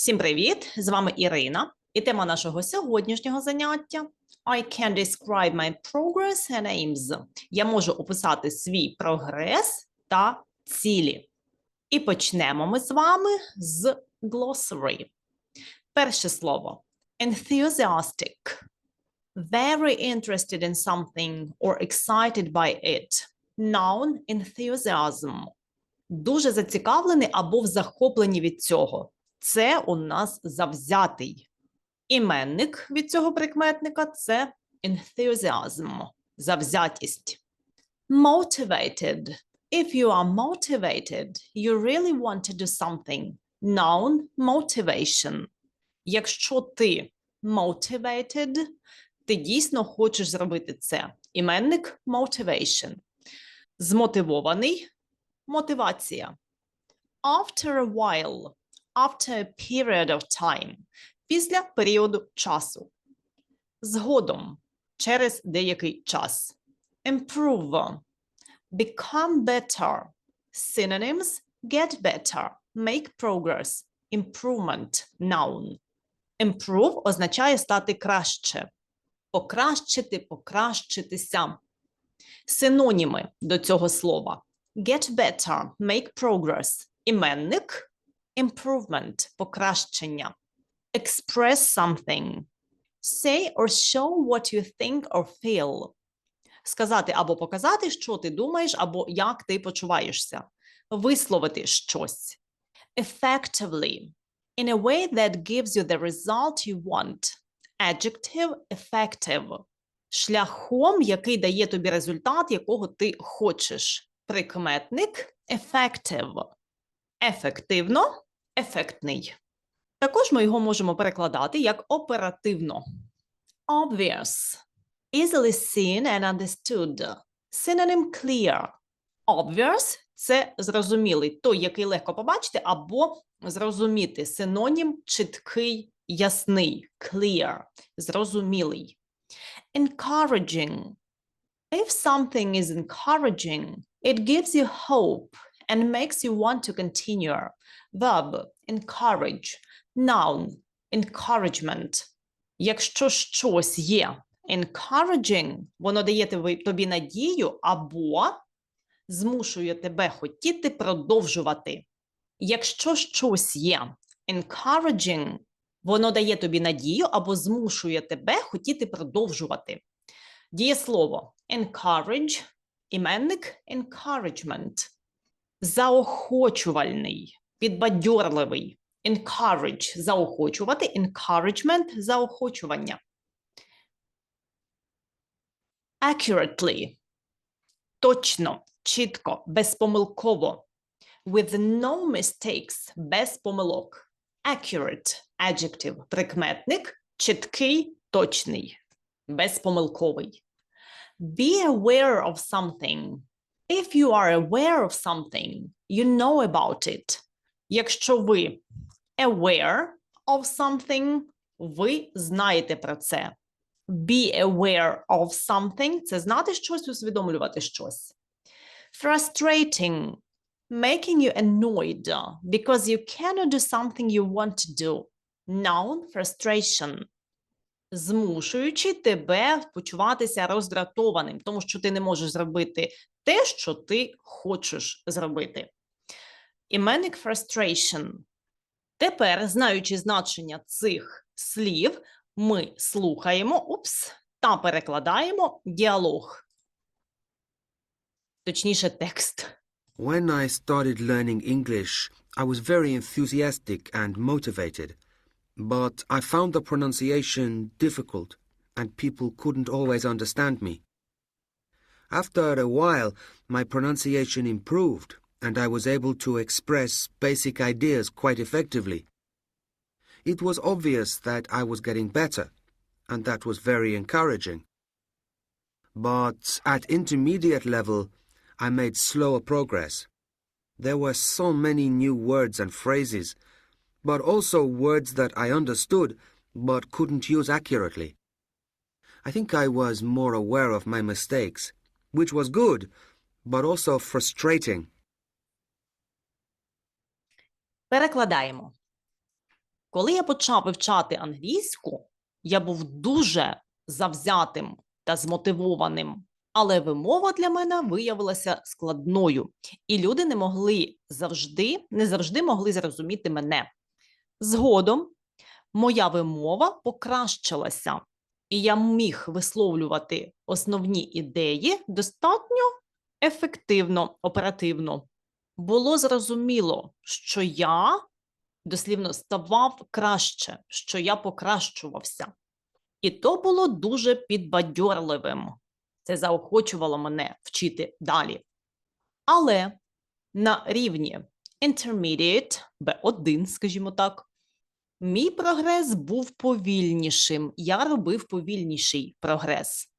Всім привіт! З вами Ірина. І тема нашого сьогоднішнього заняття I can describe my progress and aims. Я можу описати свій прогрес та цілі. І почнемо ми з вами з glossary. Перше слово enthusiastic. Very interested in something or excited by it. Noun enthusiasm. Дуже зацікавлений або в захопленні від цього. Це у нас завзятий. Іменник від цього прикметника це enthusiasm, завзятість. Motivated. If you are motivated, you really want to do something. Noun motivation. Якщо ти motivated, ти дійсно хочеш зробити це. Іменник motivation. Змотивований мотивація. After a while after a period of time, після періоду часу. Згодом, через деякий час. Improve, become better. Synonyms get better, make progress, improvement, noun. Improve означає стати краще, покращити, покращитися. Синоніми до цього слова: get better, make progress, іменник improvement – покращення. Express something. Say or show what you think or feel. Сказати або показати, що ти думаєш, або як ти почуваєшся. Висловити щось. Effectively. In a way that gives you the result you want. Adjective effective. Шляхом, який дає тобі результат, якого ти хочеш. Прикметник effective ефективно, ефектний. Також ми його можемо перекладати як оперативно. Obvious. Easily seen and understood. Synonym clear. Obvious – це зрозумілий, той, який легко побачити, або зрозуміти. Синонім чіткий, ясний. Clear – зрозумілий. Encouraging. If something is encouraging, it gives you hope and makes you want to continue. Verb encourage, noun encouragement. Якщо щось є encouraging, воно дає тобі, надію або змушує тебе хотіти продовжувати. Якщо щось є encouraging, воно дає тобі надію або змушує тебе хотіти продовжувати. Дієслово encourage, іменник encouragement заохочувальний, підбадьорливий. Encourage – заохочувати, encouragement – заохочування. Accurately – точно, чітко, безпомилково. With no mistakes – без помилок. Accurate – adjective – прикметник, чіткий, точний, безпомилковий. Be aware of something If you are aware of something, you know about it. Якщо ви aware of something, ви знаєте про це. Be aware of something – це знати щось, усвідомлювати щось. Frustrating – making you annoyed because you cannot do something you want to do. Noun – frustration Змушуючи тебе почуватися роздратованим, тому що ти не можеш зробити те, що ти хочеш зробити. Іменник frustration. Тепер, знаючи значення цих слів, ми слухаємо упс, та перекладаємо діалог. Точніше, текст. When I started learning English, I was very enthusiastic and motivated. But I found the pronunciation difficult, and people couldn't always understand me. After a while, my pronunciation improved, and I was able to express basic ideas quite effectively. It was obvious that I was getting better, and that was very encouraging. But at intermediate level, I made slower progress. There were so many new words and phrases but also words that I understood but couldn't use accurately. I think I was more aware of my mistakes, which was good, but also frustrating. Перекладаємо. Коли я почав вивчати англійську, я був дуже завзятим та змотивованим, але вимова для мене виявилася складною, і люди не могли завжди, не завжди могли зрозуміти мене. Згодом моя вимова покращилася, і я міг висловлювати основні ідеї достатньо ефективно, оперативно. Було зрозуміло, що я дослівно ставав краще, що я покращувався. І то було дуже підбадьорливим. Це заохочувало мене вчити далі. Але на рівні intermediate, B1, скажімо так, мій прогрес був повільнішим. Я робив повільніший прогрес.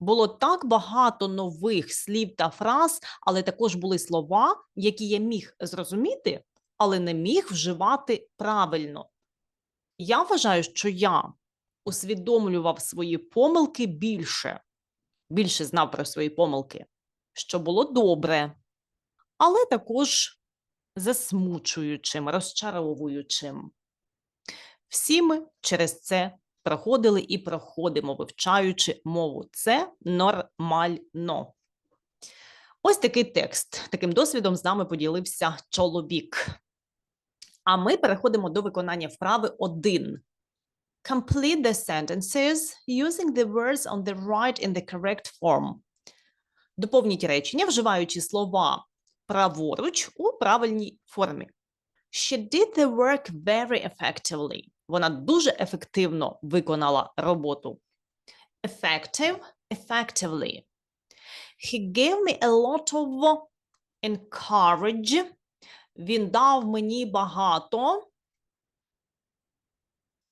Було так багато нових слів та фраз, але також були слова, які я міг зрозуміти, але не міг вживати правильно. Я вважаю, що я усвідомлював свої помилки більше, більше знав про свої помилки, що було добре, але також засмучуючим, розчаровуючим. Всі ми через це проходили і проходимо, вивчаючи мову. Це нормально. Ось такий текст. Таким досвідом з нами поділився чоловік. А ми переходимо до виконання вправи 1. Complete the sentences using the words on the right in the correct form. Доповніть речення, вживаючи слова праворуч у правильній формі. She did the work very effectively. Вона дуже ефективно виконала роботу. Effective, effectively. He gave me a lot of encourage. Він дав мені багато.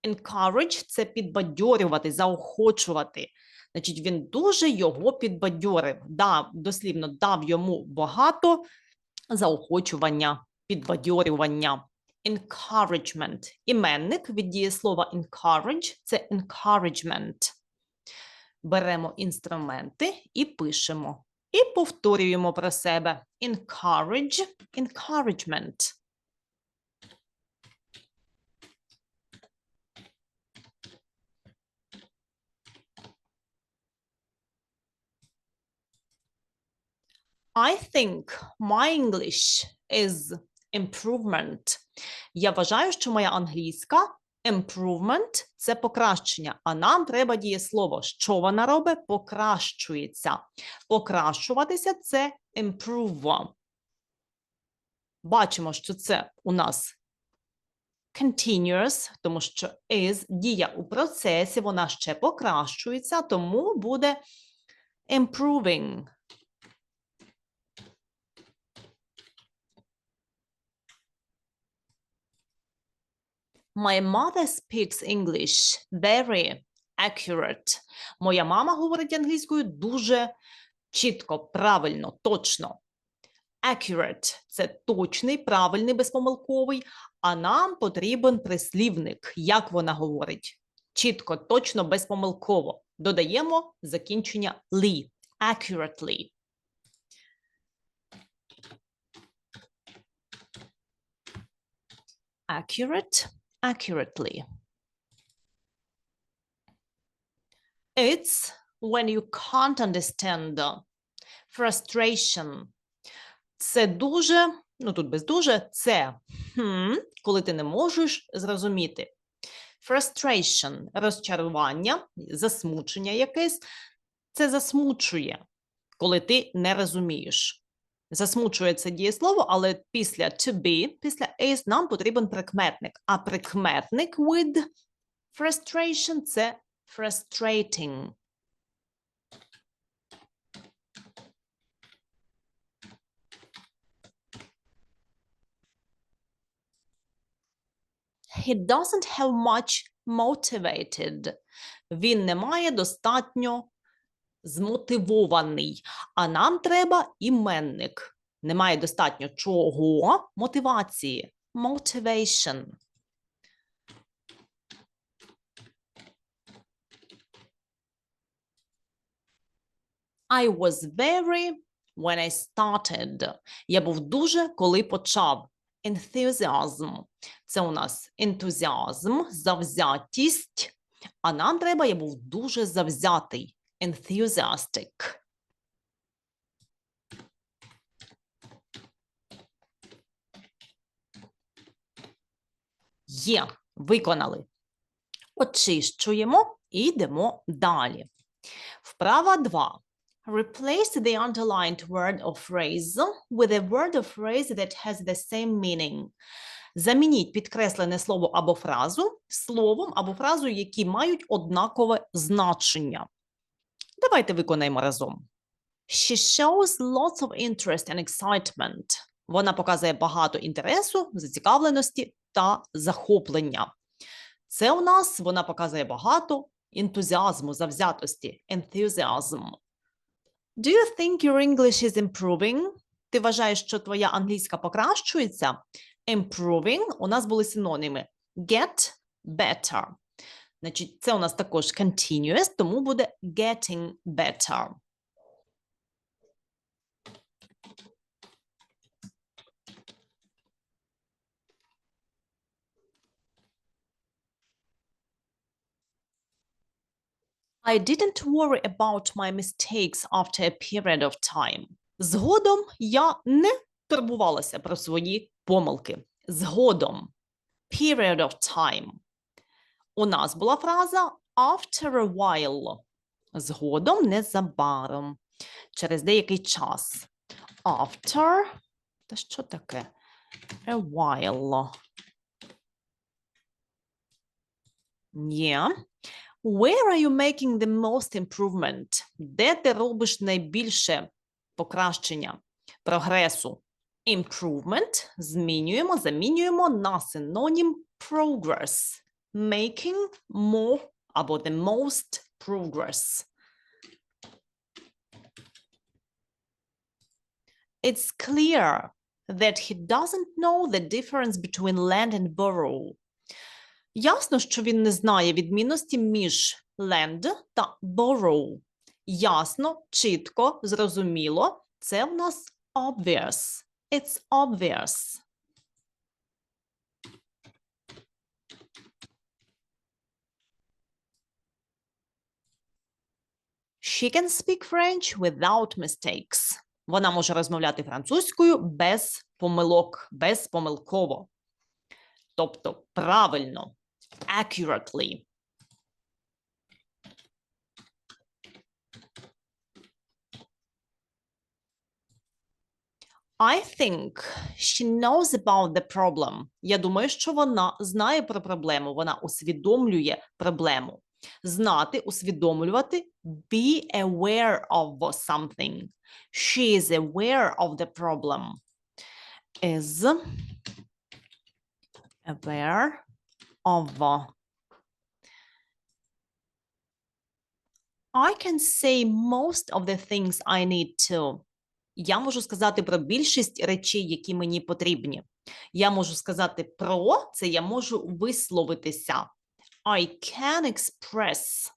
Encourage – це підбадьорювати, заохочувати. Значить, він дуже його підбадьорив. Дав, дослівно дав йому багато заохочування, підбадьорювання. Encouragement. Іменник від дієслова encourage – це encouragement. Беремо інструменти і пишемо. І повторюємо про себе. Encourage, encouragement. I think my English is improvement. Я вважаю, що моя англійська improvement – це покращення, а нам треба дієслово. Що вона робить? Покращується. Покращуватися – це improve. Бачимо, що це у нас continuous, тому що is – дія у процесі, вона ще покращується, тому буде improving. My mother speaks English very accurate. Моя мама говорить англійською дуже чітко, правильно, точно. Accurate – це точний, правильний, безпомилковий, а нам потрібен прислівник, як вона говорить. Чітко, точно, безпомилково. Додаємо закінчення «ly» – accurately. Accurate accurately. It's when you can't understand frustration. Це дуже, ну тут без дуже, це хм, коли ти не можеш зрозуміти. Frustration – розчарування, засмучення якесь. Це засмучує, коли ти не розумієш. Засмучує це дієслово, але після to be, після is нам потрібен прикметник. А прикметник with frustration – це frustrating. He doesn't have much motivated. Він не має достатньо змотивований. А нам треба іменник. Немає достатньо чого? Мотивації. Motivation. I was very when I started. Я був дуже, коли почав. enthusiasm. Це у нас ентузіазм, завзятість. А нам треба, я був дуже завзятий. Enthusiastic. Є, виконали. Очищуємо і йдемо далі. Вправа 2. Replace the underlined word or phrase with a word or phrase that has the same meaning. Замініть підкреслене слово або фразу словом або фразою, які мають однакове значення. Давайте виконаємо разом. She shows lots of interest and excitement. Вона показує багато інтересу, зацікавленості та захоплення. Це у нас вона показує багато ентузіазму, завзятості, enthusiasm. Do you think your English is improving? Ти вважаєш, що твоя англійська покращується? Improving у нас були синоніми get better. Значить, це у нас також continuous, тому буде getting better. I didn't worry about my mistakes after a period of time. Згодом я не турбувалася про свої помилки. Згодом. Period of time. У нас була фраза after a while. Згодом незабаром. Через деякий час. After. Та що таке? A while. Yeah. Where are you making the most improvement? Де ти робиш найбільше покращення, прогресу? Improvement змінюємо, замінюємо на синонім progress. Making more або the most progress. It's clear that he doesn't know the difference between land and borrow. Ясно, що він не знає відмінності між lend та borrow. Ясно, чітко, зрозуміло. Це в нас obvious. It's obvious. She can speak French without mistakes. Вона може розмовляти французькою без помилок, безпомилково. Тобто правильно, accurately. I think she knows about the problem. Я думаю, що вона знає про проблему, вона усвідомлює проблему. Знати, усвідомлювати, be aware of something. She is aware of the problem. Is aware of. I can say most of the things I need to. Я можу сказати про більшість речей, які мені потрібні. Я можу сказати про це, я можу висловитися. I can express.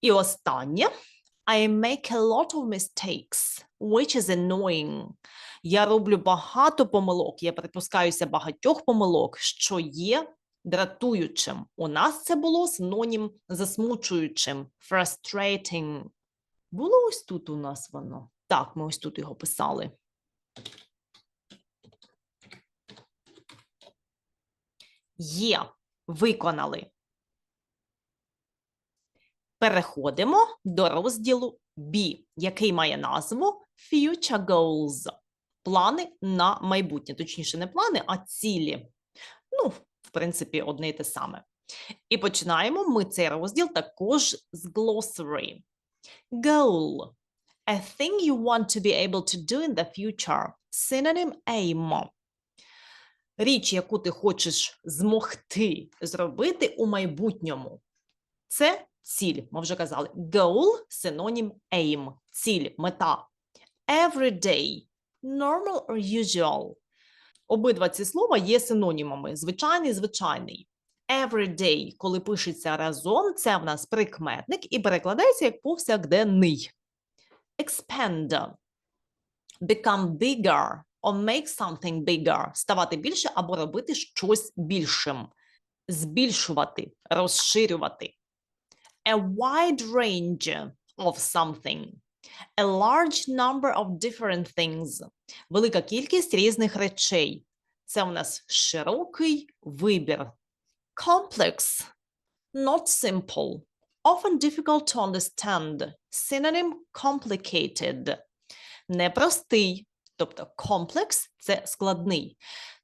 І останнє. I make a lot of mistakes, which is annoying. Я роблю багато помилок, я припускаюся багатьох помилок, що є дратуючим. У нас це було синонім засмучуючим, frustrating. Було ось тут у нас воно. Так, ми ось тут його писали. Є, виконали. Переходимо до розділу B, який має назву Future Goals. Плани на майбутнє. Точніше, не плани, а цілі. Ну, в принципі, одне і те саме. І починаємо ми цей розділ також з glossary. Goal. A thing you want to be able to do in the future. Synonym aim. Річ, яку ти хочеш змогти зробити у майбутньому. Це ціль. Ми вже казали. Goal – синонім aim. Ціль, мета. Everyday. Normal or usual. Обидва ці слова є синонімами. Звичайний, звичайний. Everyday, коли пишеться разом, це в нас прикметник і перекладається як повсякденний. expand, become bigger or make something bigger, ставати більше або робити щось більшим, збільшувати, розширювати. A wide range of something. A large number of different things. Велика кількість різних речей. Це у нас широкий вибір. Complex. Not simple. Often difficult to understand. Synonym complicated. Непростий. Тобто complex – це складний.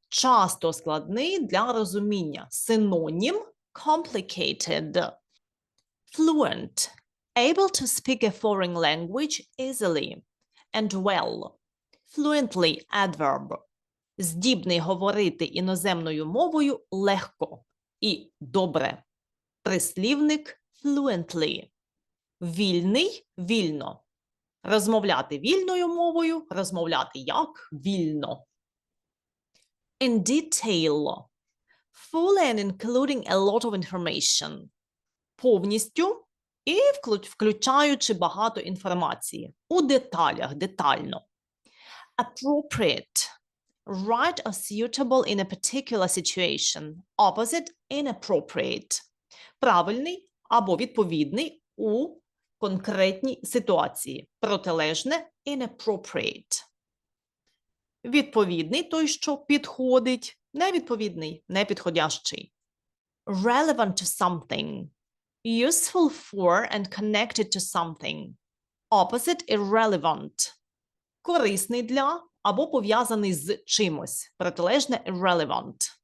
Часто складний для розуміння. Синонім complicated. Fluent. Able to speak a foreign language easily and well. Fluently adverb. Здібний говорити іноземною мовою легко і добре. Прислівник fluently. Вільний вільно. Розмовляти вільною мовою, розмовляти як вільно. In detail. Full and including a lot of information. Повністю і включаючи багато інформації. У деталях, детально. Appropriate. Right or suitable in a particular situation. Opposite inappropriate. Правильний або відповідний у конкретній ситуації. Протилежне inappropriate. Відповідний той, що підходить, невідповідний, непідходящий. Relevant to something. Useful for and connected to something. Opposite irrelevant. Корисний для або пов'язаний з чимось. Протилежне irrelevant.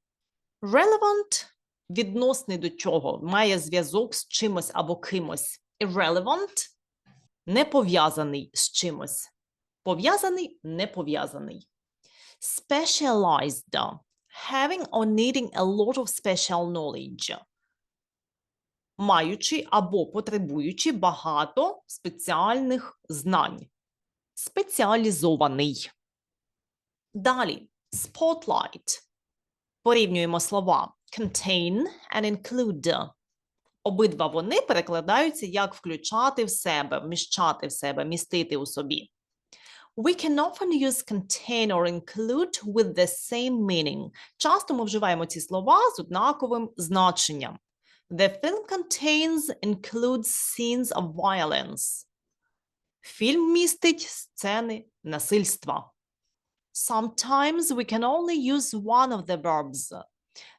Relevant – відносний до чого, має зв'язок з чимось або кимось. Irrelevant – не пов'язаний з чимось. Пов'язаний – не пов'язаний. Specialized – having or needing a lot of special knowledge. Маючи або потребуючи багато спеціальних знань. Спеціалізований. Далі. Spotlight. Порівнюємо слова contain and include. Обидва вони перекладаються як включати в себе, вміщати в себе, містити у собі. We can often use contain or include with the same meaning. Часто ми вживаємо ці слова з однаковим значенням. The film contains includes scenes of violence. Фільм містить сцени насильства. Sometimes we can only use one of the verbs.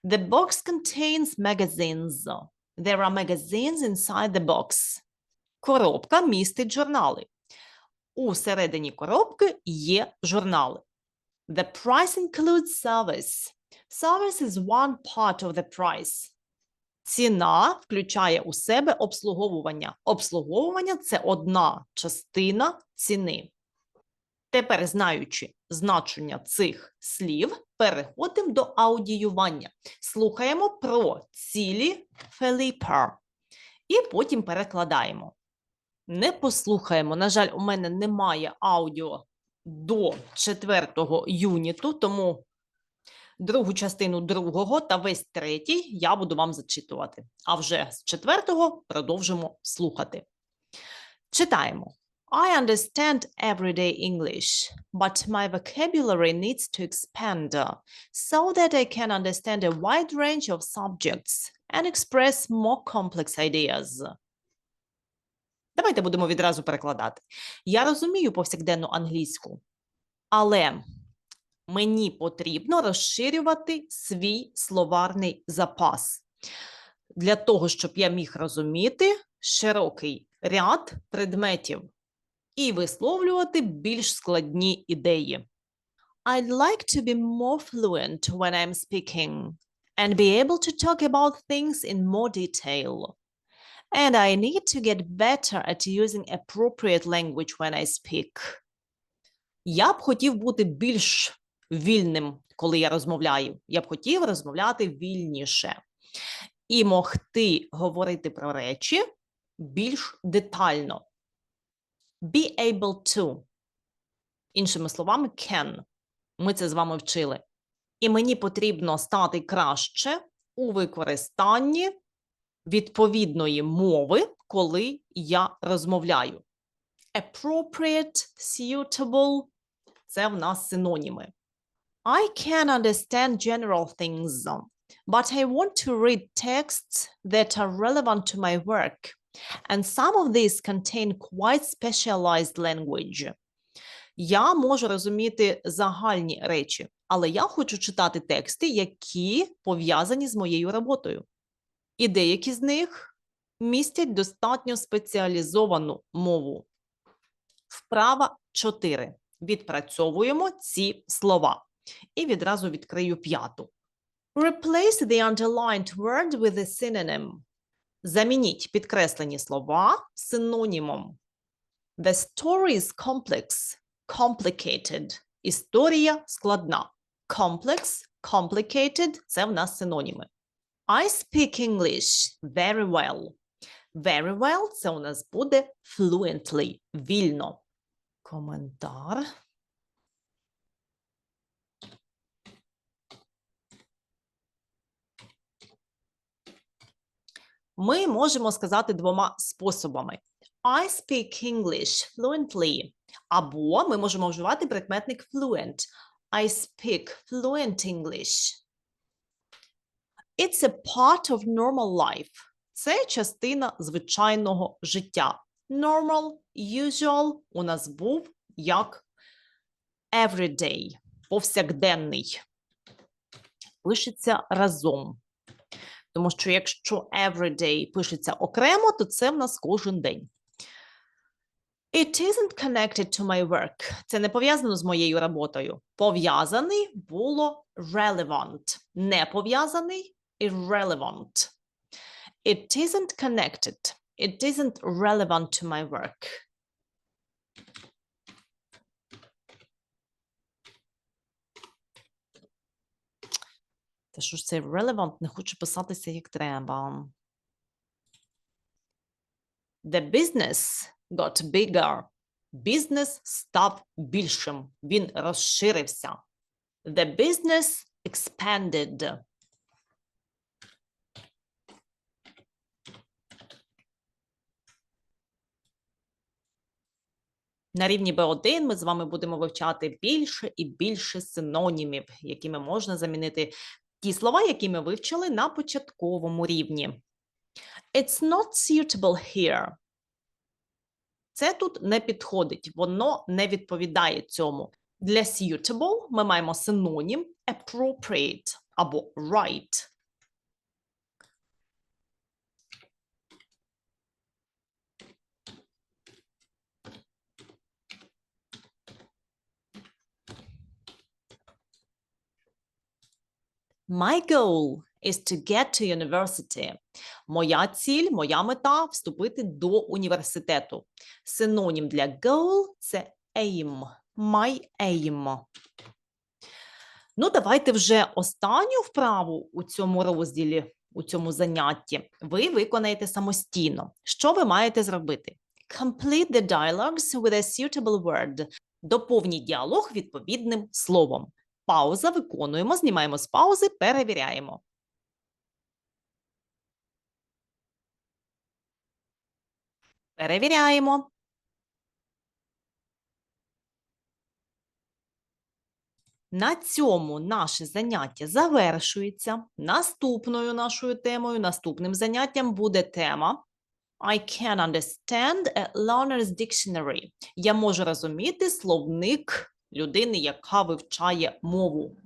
The box contains magazines. There are magazines inside the box. Коробка містить журнали. У середині коробки є журнали. The price includes service. Service is one part of the price. Ціна включає у себе обслуговування. Обслуговування це одна частина ціни. Тепер, знаючи значення цих слів, переходимо до аудіювання. Слухаємо про цілі Феліпер і потім перекладаємо. Не послухаємо. На жаль, у мене немає аудіо до четвертого юніту, тому другу частину другого та весь третій я буду вам зачитувати. А вже з четвертого продовжимо слухати. Читаємо. I understand everyday English, but my vocabulary needs to expand uh, so that I can understand a wide range of subjects and express more complex ideas. Давайте будемо відразу перекладати. Я розумію повсякденну англійську, але мені потрібно розширювати свій словарний запас для того, щоб я міг розуміти широкий ряд предметів і висловлювати більш складні ідеї. I'd like to be more fluent when I'm speaking and be able to talk about things in more detail. And I need to get better at using appropriate language when I speak. Я б хотів бути більш вільним, коли я розмовляю. Я б хотів розмовляти вільніше і могти говорити про речі більш детально. Be able to. Іншими словами, can. Ми це з вами вчили. І мені потрібно стати краще у використанні відповідної мови, коли я розмовляю. appropriate, suitable – це в нас синоніми. I can understand general things, but I want to read texts that are relevant to my work, and some of these contain quite specialized language. Я можу розуміти загальні речі, але я хочу читати тексти, які пов'язані з моєю роботою. І деякі з них містять достатньо спеціалізовану мову. Вправа 4. Відпрацьовуємо ці слова. І відразу відкрию п'яту. Replace the underlined word with a synonym. Замініть підкреслені слова синонімом. The story is complex, complicated. Історія складна. Complex, complicated – це в нас синоніми. I speak English very well. Very well – це у нас буде fluently, вільно. Коментар. Ми можемо сказати двома способами. I speak English fluently. Або ми можемо вживати прикметник fluent. I speak fluent English. It's a part of normal life. Це частина звичайного життя. Normal, usual у нас був як everyday, повсякденний. Пишеться разом. Тому що якщо everyday пишеться окремо, то це в нас кожен день. It isn't connected to my work. Це не пов'язано з моєю роботою. Пов'язаний було relevant. Не пов'язаний irrelevant. It isn't connected. It isn't relevant to my work. Та що ж це relevant? Не хочу писатися як треба. The business got bigger. Бізнес став більшим. Він розширився. The business expanded. На рівні B1 ми з вами будемо вивчати більше і більше синонімів, якими можна замінити ті слова, які ми вивчили на початковому рівні. It's not suitable here. Це тут не підходить, воно не відповідає цьому. Для suitable ми маємо синонім appropriate або right. My goal is to get to university. Моя ціль, моя мета вступити до університету. Синонім для goal це aim. My aim. Ну, давайте вже останню вправу у цьому розділі, у цьому занятті, ви виконаєте самостійно. Що ви маєте зробити? Complete the dialogues with a suitable word. Доповніть діалог відповідним словом. Пауза виконуємо, знімаємо з паузи, перевіряємо. Перевіряємо. На цьому наше заняття завершується. Наступною нашою темою, наступним заняттям буде тема I can understand a learner's dictionary. Я можу розуміти словник людини, яка вивчає мову.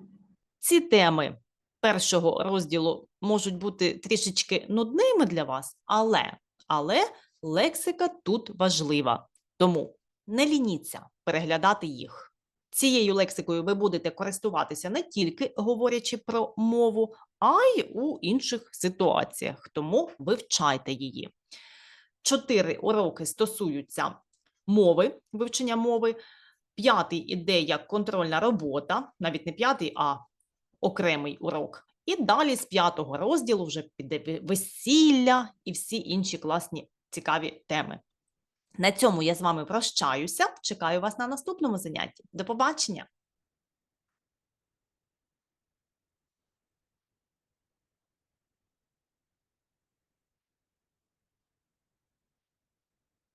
Ці теми першого розділу можуть бути трішечки нудними для вас, але, але лексика тут важлива. Тому не лініться переглядати їх. Цією лексикою ви будете користуватися не тільки говорячи про мову, а й у інших ситуаціях. Тому вивчайте її. Чотири уроки стосуються мови, вивчення мови. П'ятий іде як контрольна робота, навіть не п'ятий, а окремий урок. І далі з п'ятого розділу вже піде весілля і всі інші класні цікаві теми. На цьому я з вами прощаюся. Чекаю вас на наступному занятті. До побачення!